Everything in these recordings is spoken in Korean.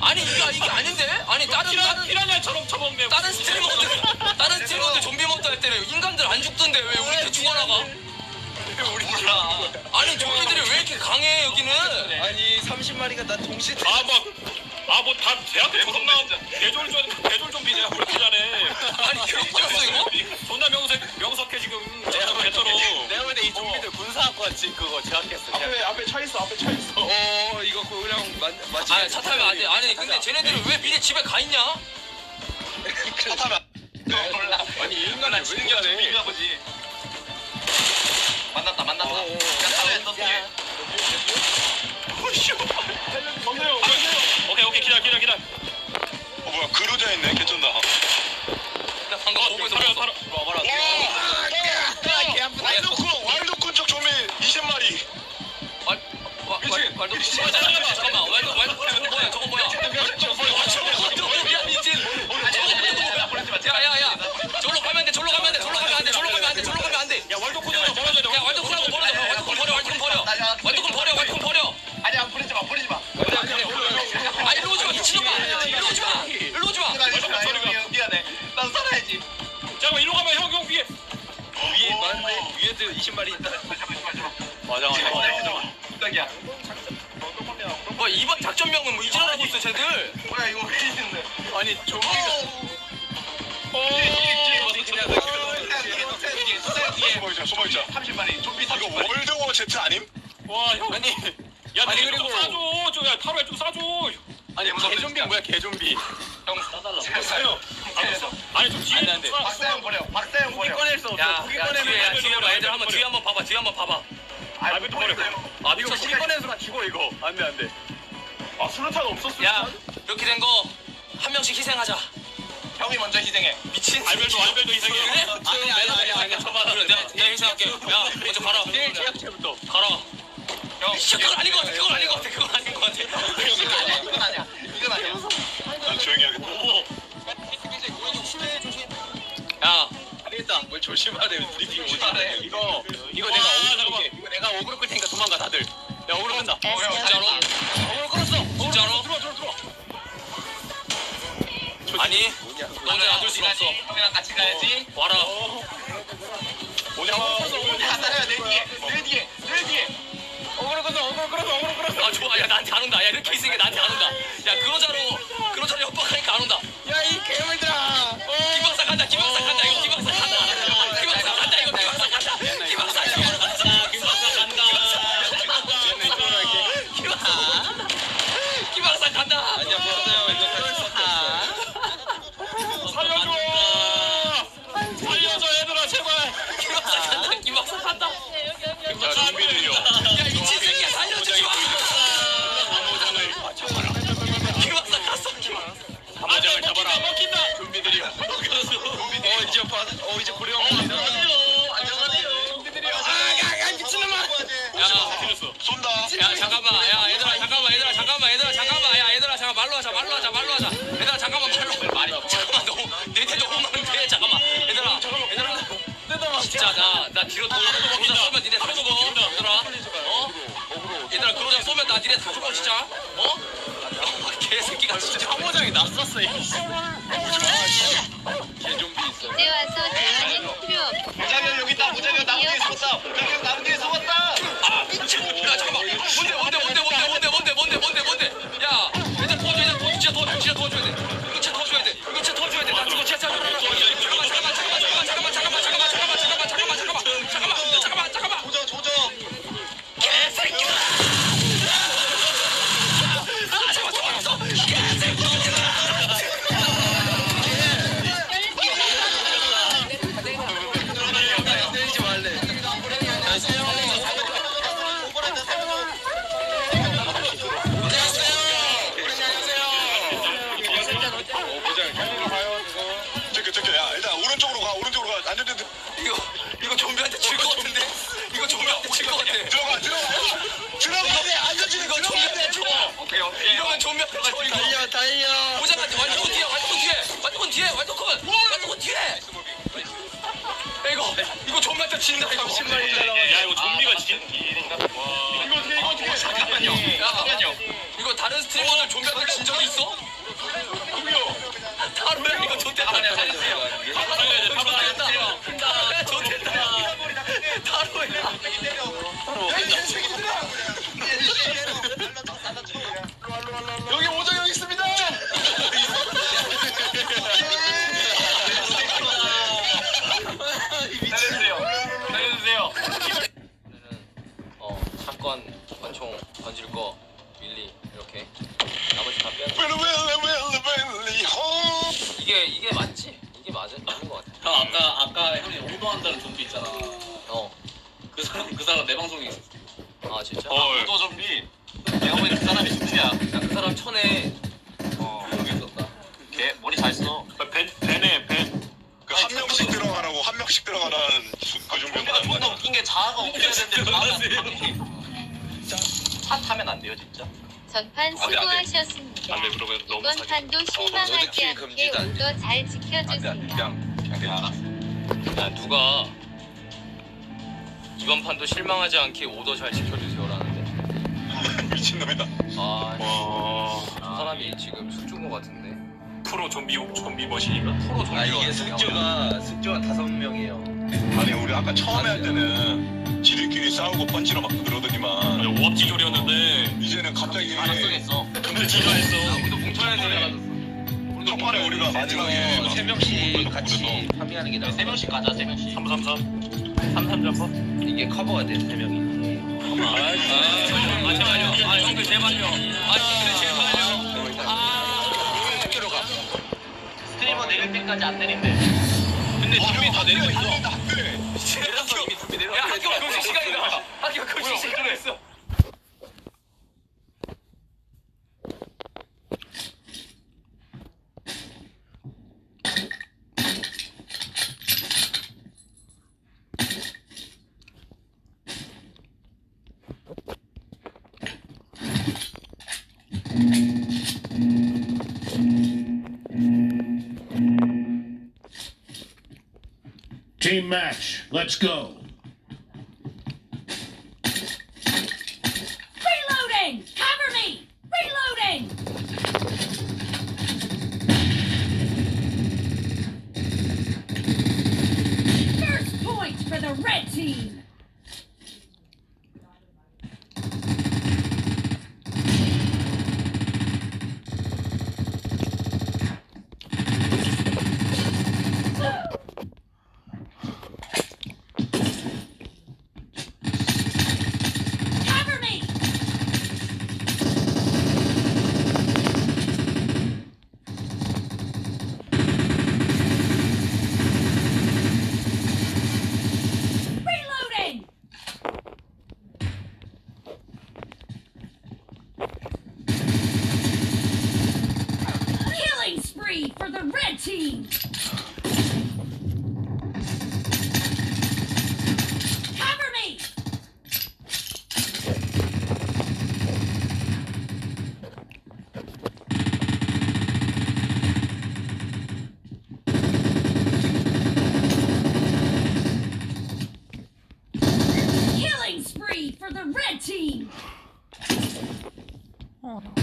아니 이게 아닌데? 아니 다른 다른 피라냐처럼 처먹네. 다른 스트리머들. 안 죽던데 왜 우리 이렇게 죽어나가? 우리 몰라. 아니 좀비들이 왜 이렇게 강해 여기는? 아니 30마리가 나 동시에 아 막. 아 뭐 다 대학교 졸업 나온 대졸 좀 대졸 좀비냐 왜 이렇게 잘해. 아니 받았어 이거? 존나 명석 명석해 지금. 내가 배터로. 내가 볼때 이 좀비들 군사학과 지 그거 제약했어. 앞에 앞에 차 있어 앞에 차 있어 어 이거 그냥 맞 맞지 아니 차 타면 안 돼. 아니 근데 쟤네들은 왜 미리 집에 가 있냐? 차 타면 몰라. 아니 인간을 왜 이렇게 하네 보지. 만났다 만났다. 야, 오케이 오케이 기다 기다 기다. 어 뭐야 그루자 있네 개쩐다. 나 방금 보면서 바로 봤어. 바로 와봐라. 개 아프다. 와일드쿤 와일드쿤 쪽 좀비 20마리. 말, 와, 말, 말도 어, 잠깐만 잠깐만. 말도 말도 깜짝이야. 뭐 이번 작전명은 뭐 이질하고 있어 쟤들. 뭐야 이거 왜 이랬는데? 아니 좀비가 숨어있자 숨어있자 30마리 좀비 이거 30마리. 월드워 제트 아님? 와 형. 아니 야 아니, 아니 그리고 싸줘. 저야 타로에 좀 싸줘. 아니 개좀비 뭐야 개좀비 형 싸달라. 됐어요. 알았어. 아니 좀 뒤에 안 돼, 안 돼. 좀 쏴. 박사형 버려. 박사형 버려. 꺼낼 수 없어 야, 고기 야 꺼내면 뒤에 야안 뒤에 봐 애들 한번 뒤에 한번 봐봐 뒤에 한번 봐봐. 아못 버려. 아 이거 꺼내는 순간 죽어 이거 안 돼 안 돼 아 수류탄 없었어 야 이렇게 된 거 한 명씩 희생하자. 형이 먼저 희생해. 미친. 알벨도 알벨도 그래? 이상해. 아니 아니 아니 아니 그래 내가 내가 희생할게. 야 먼저 가라. 제일 제약체부터 가라. 형. 야, 그건 아닌 것 같아. 그건 아닌 것 같아. 그건 아닌 것 같아. 이건 아니야. 이건 아니야. 난 조용히 하겠다 뭘 조심하래 브리핑 조심하래. 이거 이거 와, 내가 어그로 잠깐만. 이거 내가 어그로 끌 테니까 도망가 다들 야 어그로 끈다 진짜로? 어그로 끌었어 진짜로? 들어와 들어와 들어와 아니 뭐냐 너네 놔둘 순 없어. 형이랑 같이 가야지. 와라. 뭐냐 야, 따라야 내 뒤에. 내 뒤에. 내 뒤에. 어그로 끌었어 어그로 끌었어 어그로 끌었어 아 좋아. 야 나한테 안 온다. 야 이렇게 있으니까 나한테 안 온다. 야 그러자로 얘들아 그러자 쏘면 나 니네 다 죽어 진짜 어? 개새끼가 진짜. 화모장이 났었어 이거 개좀비 있어 이제 와서 대화 달려 달려. 보자마자 완전 뒤에 완전 뒤에. 완전 뒤에 완전 커만 완전 뒤에. 이거 이거 존나 짜 진다 이거. 정말이다, 나와요. 야 이거 좀비가 아, 진. 이거 어떻게 이거 어떻게? 어, 잠깐만요. 잠깐만요. 이거 다른 스트리머들 좀비한테 진 적이 있어? 누구요? 다로야 이거 존대 아니야 아. 형 아까 아까 형이 오도한다는 좀비 있잖아. 어. 그 사람 그 사람 내 방송에 있어. 아 진짜? 어. 오도 좀비. 내가 보기엔 그 사람이 좀비야. 야, 그 사람 천에 어 여기 있었다. 걔 머리 잘 써. 벤 벤에 벤. 그한 명씩 들어가라고 한 명씩 들어가라는 수- 그 좀비가 존나. 웃긴 게 자아가 웃겨야 되는데 자아가 차 타면 안 돼요 진짜. 전판 수고하셨습니다. 안돼 그러면 너무 이번. 판도 실망하지 않게 오더 잘 지켜주세요. 야 누가 이번 판도 실망하지 않게 오더 잘 지켜주세요라는데. 미친놈이다. 아, 와. 저 사람이 지금 숙주인 것 같은데. 프로 좀비 좀비 머신인가? 프로 좀비가 아 이게 숙주가 숙주가 다섯 명이에요. 아니 우리 아까 처음에 할 때는 지들끼리 싸우고 펀치로 막 그러더니만 오합지졸이었는데 이제는 갑자기 가능성했어. 근데 지가 했어. 우리도 뭉쳐야 첫판에 우리가 마지막에 막세 명씩 같이 파밍하는 게 나아. 세 명씩 가자 세 명씩. 333 33 이게 커버가 돼 세 명이. 아, 잠깐만요. 아, 형들 제발요. 아, 형들 제발요. 아, 어디로 가? 스트리머 내릴 때까지 안 내린대. 근데 준비 다 내리고 있어. Team match, let's go. Reloading! Cover me! Reloading! First point for the red team! Cover me! Reloading! Killing spree for red team! Cover me! Killing spree for the red team! Reloading!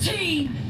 team.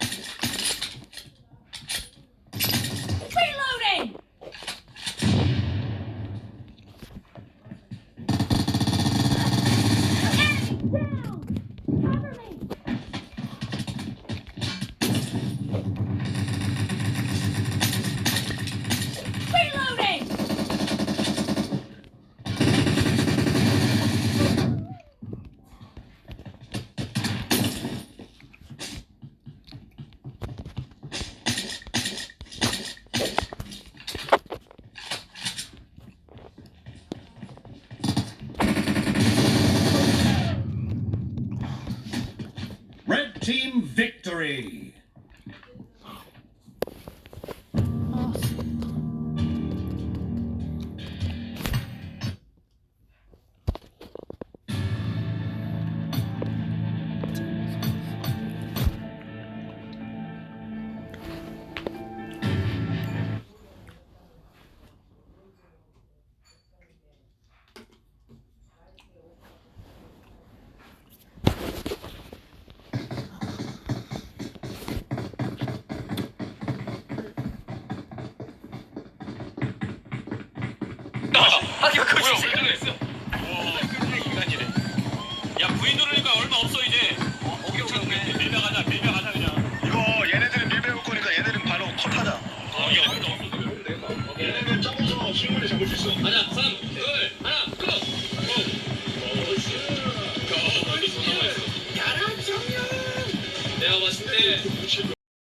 나 하기가 거짓이야. 얼마 없어 이제. 이거 얘네들은 밀배울 거니까 얘네들은 바로 컷하자. 어, 어 야,